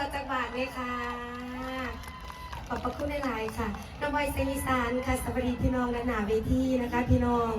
บาทเลยค่ะขอบพระคุณหลายๆค่ะน้ำไวยเซนิสานค่ะสวัสดีพี่น้องและหนาเวทีนะคะ พี่น้อง